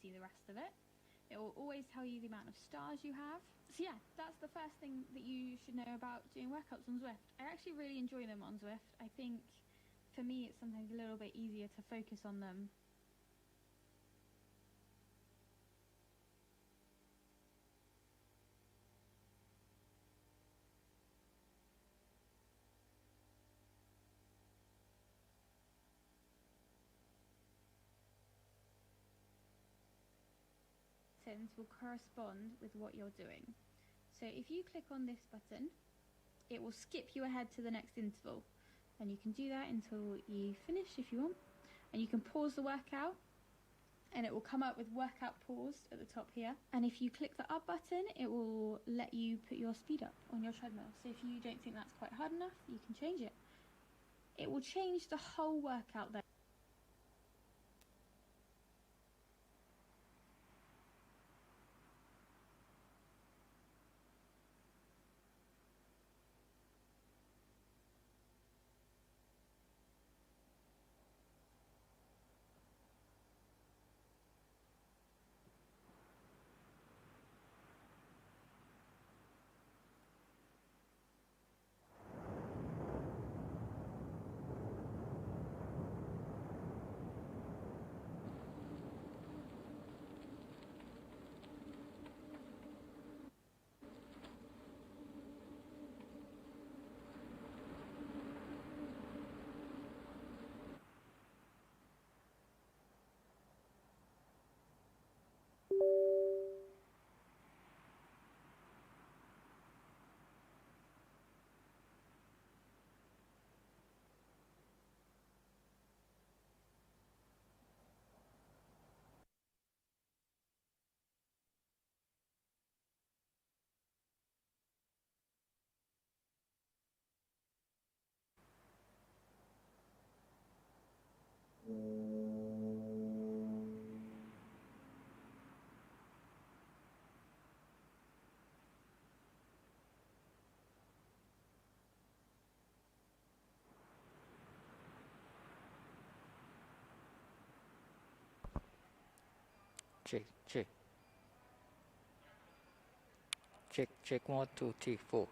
see the rest of it. It will always tell you the amount of stars you have. So yeah, that's the first thing that you should know about doing workouts on Zwift. I actually really enjoy them on Zwift. I think for me it's sometimes a little bit easier to focus on them buttons will correspond with what you're doing. So if you click on this button, it will skip you ahead to the next interval. And you can do that until you finish if you want. And you can pause the workout and it will come up with workout paused at the top here. And if you click the up button, it will let you put your speed up on your treadmill. So if you don't think that's quite hard enough, you can change it. It will change the whole workout there. Check check. Check check one two three four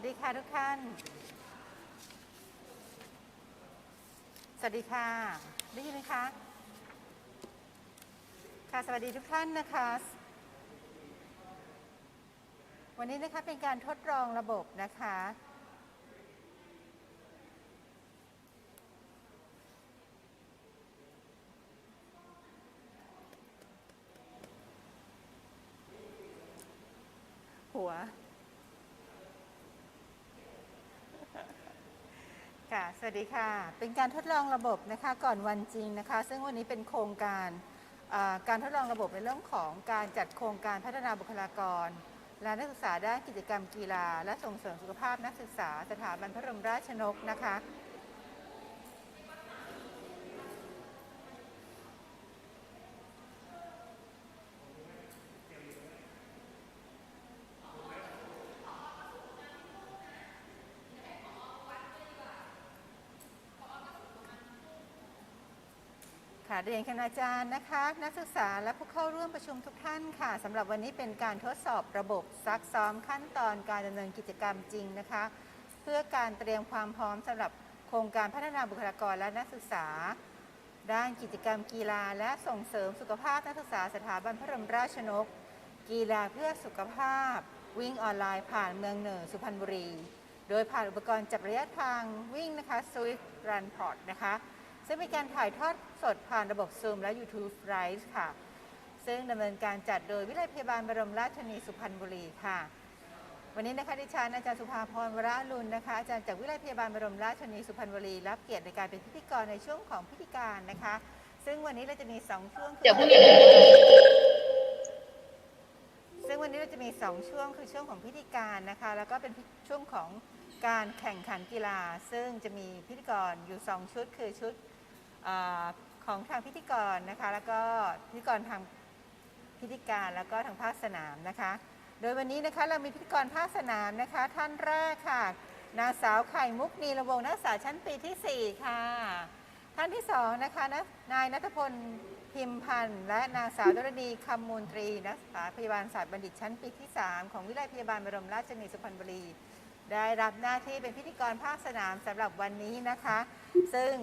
วัสดีค่ะทุกท่าน สวัสดีค่ะ ได้ยินไหมคะ ค่ะสวัสดีทุกท่านนะคะ วันนี้นะคะเป็นการทดลองระบบนะคะ หัว ค่ะ สวัสดีค่ะ เป็นการทดลองระบบนะคะก่อนวันจริงนะคะ ซึ่งวันนี้เป็นโครงการการทดลองระบบในเรื่องของการจัดโครงการพัฒนาบุคลากร และนักศึกษาด้านกิจกรรมกีฬา และส่งเสริมสุขภาพนักศึกษาสถาบันพระบรมราชชนกนะคะ เรียนคณาจารย์นะคะ นักศึกษาและผู้เข้าร่วมประชุมทุกท่านค่ะสำหรับวันนี้เป็นการทดสอบระบบซักซ้อมขั้นตอนการดำเนินกิจกรรมจริงนะคะ เพื่อการเตรียมความพร้อมสำหรับโครงการพัฒนาบุคลากรและนักศึกษา ด้านกิจกรรมกีฬาและส่งเสริมสุขภาพนักศึกษาสถาบันพระบรมราชชนก กีฬาเพื่อสุขภาพ วิ่งออนไลน์ผ่านเมืองเหนือสุพรรณบุรี โดยผ่านอุปกรณ์จับระยะทางวิ่งนะคะ Swift Run Port นะคะ ซึ่งเป็นการถ่ายทอดสดผ่านระบบ Zoom และ YouTube Live ค่ะ ซึ่งดำเนินการจัดโดยวิทยาลัยพยาบาลบรมราชชนีสุพรรณบุรีค่ะ วันนี้นะคะดิฉันอาจารย์สุภาพรวราลุนนะคะอาจารย์จากวิทยาลัยพยาบาลบรมราชชนีสุพรรณบุรีรับเกียรติในการเป็นพิธีกรในช่วงของพิธีการนะคะ ซึ่งวันนี้เราจะมี2ช่วงคือเดี๋ยวพรุ่งนี้ซึ่งวันนี้เราจะมี 2 ช่วงคือช่วงของพิธีการนะคะ แล้วก็เป็นช่วงของการแข่งขันกีฬา ซึ่งจะมีพิธีกรอยู่ 2 ชุดคือชุด อของทางพิธีกรนะคะแล้วก็พิธีกรทางพิธีการแล้วก็ทางภาคสนามนะคะ โดยวันนี้นะคะเรามีพิธีกรภาคสนามนะคะ ท่านแรกค่ะ นางสาวไข่มุกนีระวงนักศึกษาชั้นปีที่ 4 ค่ะ ท่านที่สองนะคะนะนายนัทพลพิมพันธ์และนางสาวดรดีคำมูลตรีนักศึกษาพยาบาลศาสตร์บัณฑิตชั้นปีที่ 3 ของวิทยาลัยพยาบาลบรมราชชนนีสุพรรณบุรี ได้รับหน้าที่เป็นพิธีกรภาคสนามสำหรับวันนี้นะคะ ซึ่ง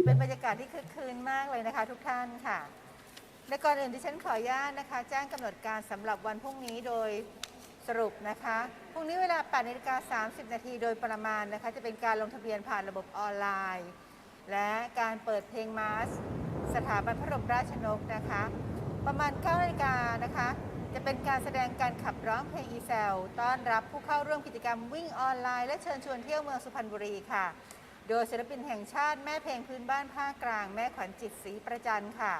จะเป็นบรรยากาศที่คึกคืนมากเลยนะคะ ทุกท่านค่ะและก่อนอื่นที่ฉันขออนุญาตนะคะ แจ้งกำหนดการสำหรับวันพรุ่งนี้โดยสรุปนะคะ พรุ่งนี้เวลา8นาฬิกา30 นาทีโดยประมาณนะคะ จะเป็นการลงทะเบียนผ่านระบบออนไลน์ และการเปิดเพลงมาสสถาบันพระบรมราชนกนะคะ ประมาณ9นาฬิกานะคะ จะเป็นการแสดงการขับร้องเพลงอีเซลต้อนรับผู้เข้าร่วมกิจกรรมวิ่งออนไลน์ และเชิญชวนเที่ยวเมืองสุพรรณบุรีค่ะ โดยศิลปินแห่งชาติแม่เพลงพื้นบ้านภาคกลางแม่ขวัญจิตศรีประจันค่ะ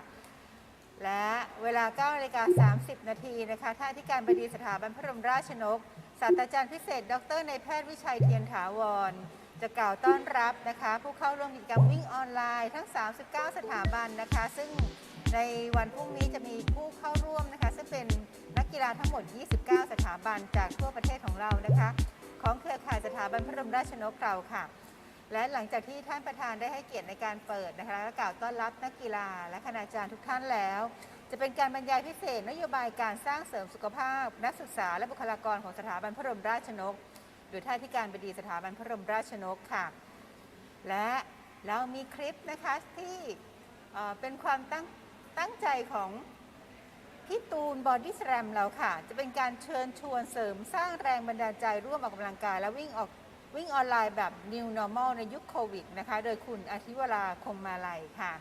และเวลา9นาฬิกา30 นาทีนะคะท่านที่การบดีสถาบันพระบรมราชชนกศาสตราจารย์พิเศษ ดรในายแพทย์วิชัยเทียนถาวร จะกล่าวต้อนรับนะคะ ผู้เข้าร่วมกิจกรรมวิ่งออนไลน์ทั้ง 39 สถาบันนะคะ ซึ่งในวันพรุ่งนี้จะมีผู้เข้าร่วมนะคะ ซึ่งเป็นนักกีฬาทั้งหมด 29 สถาบันจากทั่วประเทศของเรานะคะ ของเครือข่ายสถาบันพระบรมราชชนกเราค่ะ และหลังจากที่ท่านประธานได้ให้เกียรติในการเปิดนะคะและกล่าวต้อนรับนักกีฬา และคณาจารย์ทุกท่านแล้ว จะเป็นการบรรยายพิเศษนโยบายการสร้างเสริมสุขภาพ นักศึกษาและบุคลากรของสถาบันพระบรมราชชนกโดยท่านที่การบดีสถาบันพระบรมราชชนกค่ะ และเรามีคลิปนะคะที่เป็นความตั้งตั้งใจของพี่ตูนบอดี้สแลมเราค่ะ จะเป็นการเชิญชวนเสริมสร้างแรงบันดาลใจร่วมออกกำลังกาย และวิ่งออก วิ่งออนไลน์แบบ New Normal ในยุคโควิดนะคะ โดยคุณอาทิวราคมมาลัยค่ะ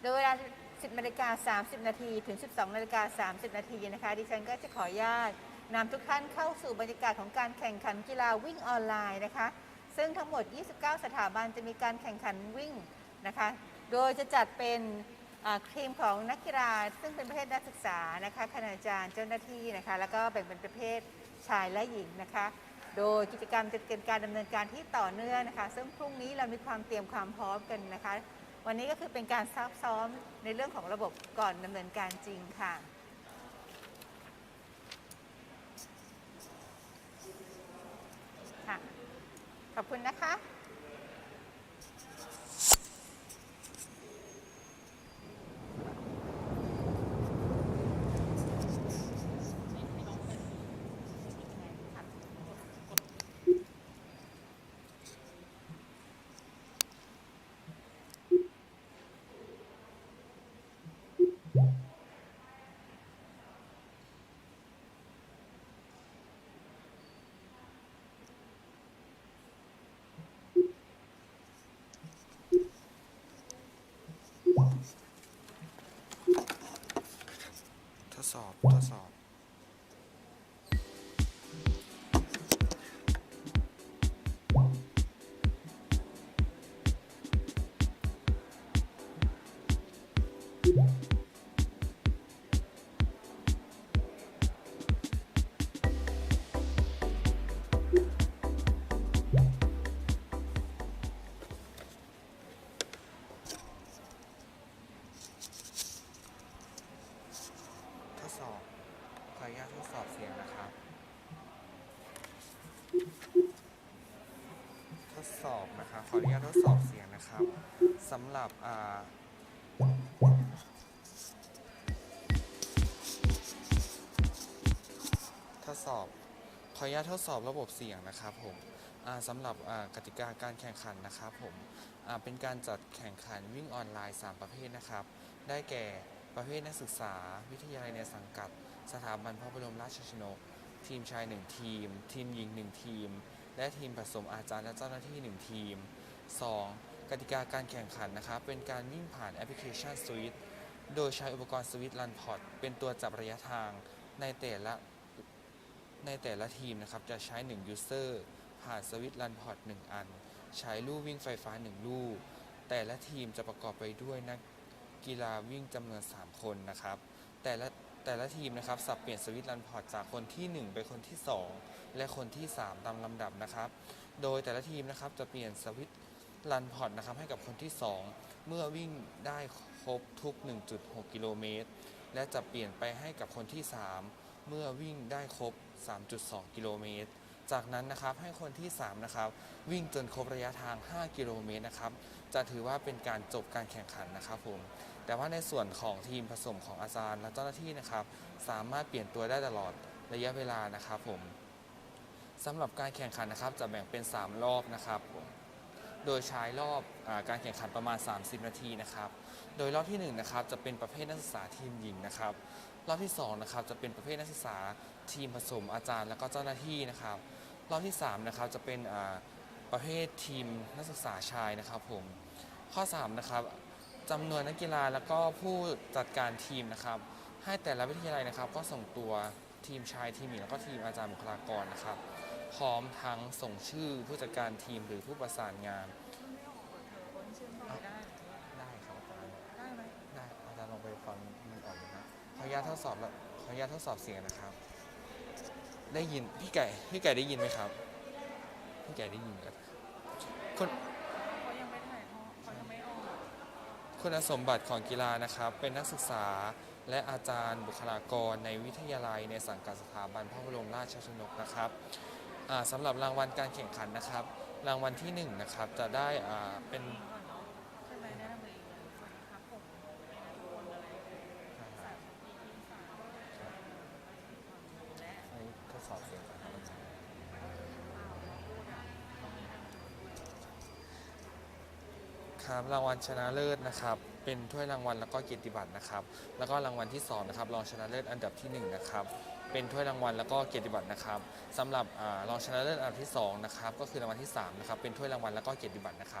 โดยเวลา 10นาฬิกา30 นาทีถึง 12นาฬิกา30 นาทีนะคะ ดิฉันก็จะขออนุญาตนำทุกท่านเข้าสู่บรรยากาศของการแข่งขันกีฬาวิ่งออนไลน์นะคะ ซึ่งทั้งหมด 29 สถาบันจะมีการแข่งขันวิ่งนะคะ โดยจะจัดเป็นทีมของนักกีฬาซึ่งเป็นประเภทนักศึกษานะคะคณาจารย์เจ้าหน้าที่นะคะ แล้วก็แบ่งเป็นประเภทชายและหญิงนะคะ โดยกิจกรรมจะเป็นการดำเนินการที่ต่อเนื่องนะคะ ซึ่งพรุ่งนี้เรามีความเตรียมความพร้อมกันนะคะ วันนี้ก็คือเป็นการซักซ้อมในเรื่องของระบบก่อนดำเนินการจริงค่ะค่ะ ขอบคุณนะคะ ทดสอบ ทดสอบ ขออนุญาตทดสอบเสียงนะครับสำหรับอ่าทดสอบขออนุญาตทดสอบระบบเสียงนะครับผมสำหรับกติกาการแข่งขันนะครับผมเป็นการจัดแข่งขันวิ่งออนไลน์ 3 ประเภทนะครับ ได้แก่ประเภทนักศึกษา วิทยาลัยในสังกัด สถาบันพระบรมราชชนก ทีมชาย 1 ทีม ทีมหญิง 1 ทีม และทีมผสมอาจารย์และเจ้าหน้าที่ 1 ทีม 2. กติกาการแข่งขันนะครับ เป็นการวิ่งผ่านแอปพลิเคชัน Swift โดยใช้อุปกรณ์ Swift Run Pod เป็นตัวจับระยะทางในแต่ละในแต่ละทีมนะครับ จะใช้ 1 User ผ่าน Swift Run Pod 1 อัน ใช้ลู่วิ่งไฟฟ้า 1 ลู่ แต่ละทีมจะประกอบไปด้วยนักกีฬาวิ่งจำนวน 3 คนนะครับ แต่ละแต่ละทีมนะครับสับเปลี่ยนสวิตช์รันพอร์ตจากคนที่ 1 ไปคนที่ 2 และคนที่ 3 ตามลำดับนะครับ โดยแต่ละทีมนะครับจะเปลี่ยนสวิตช์ รันพอร์ตนะครับให้กับคนที่ 2 เมื่อวิ่งได้ครบทุก 1.6 กิโลเมตร และจะเปลี่ยนไปให้กับคนที่ 3 เมื่อวิ่งได้ครบ 3.2 กิโลเมตร จากนั้นนะครับให้คนที่ 3 นะครับ วิ่งจนครบระยะทาง 5 กิโลเมตรนะครับ จะถือว่าเป็นการจบการแข่งขันนะครับผม แต่ว่าในส่วนของทีมผสมของอาจารย์และเจ้าหน้าที่นะครับ สามารถเปลี่ยนตัวได้ตลอดระยะเวลานะครับผมสำหรับการแข่งขันนะครับจะแบ่งเป็น 3 รอบนะครับผ โดยใช้รอบอการแข่งขันประมาณ 30 นาทีนะครับ โดยรอบที่1นะครับจะเป็นประเภทนักศึกษาทีมหญิงนะครับ รอบที่2นะครับจะเป็นประเภทนักศึกษาทีมผสมอาจารย์และก็เจ้าหน้าที่นะครับ รอบที่3นะครับจะเป็นประเภททีมนักศึกษาชายนะครับผม ข้อ3นะครับจำนวนนักกีฬาแล้วก็ผู้จัดการทีมนะครับ ให้แต่ละวิทยาลัยนะครับก็ส่งตัวทีมชายทีมหญิงแล้วก็ทีมอาจารย์บุคลากรนะครับ พร้อมทั้งส่งชื่อผู้จัดการทีมหรือผู้ประสานงานได้ครับอาจารย์ได้ไหมได้อาจารย์ลองไปฟังมันก่อนเลยนะขออนุญาตทดสอบแล้วขออนุญาตทดสอบเสียงนะครับ ได้ยินพี่ไก่พี่ไก่ได้ยินไหมครับพี่ไก่ได้ยินครับคุณเขายังไม่ถ่ายทอดเขายังไม่ออกคุณสมบัติของกีฬานะครับ เป็นนักศึกษาและอาจารย์บุคลากรในวิทยาลัยในสังกัดสถาบันพระบรมราชชนกนะครับอ่า สำหรับรางวัลการแข่งขันนะครับ รางวัลที่หนึ่งนะครับจะได้เป็นครับผมเอนัทดสอบเสียงครับอาจารย์ครับรางวัลชนะเลิศนะครับ เป็นถ้วยรางวัลแล้วก็เกียรติบัตรนะครับ แล้วก็รางวัลที่สองนะครับรองชนะเลิศอันดับที่หนึ่งนะครับ เป็นถ้วยรางวัลแล้วก็เกียรติบัตรนะครับสำหรับรองชนะเลิศอันดับที่สองนะครับก็คือรางวัลที่สามนะครับเป็นถ้วยรางวัลแล้วก็เกียรติบัตรนะครับ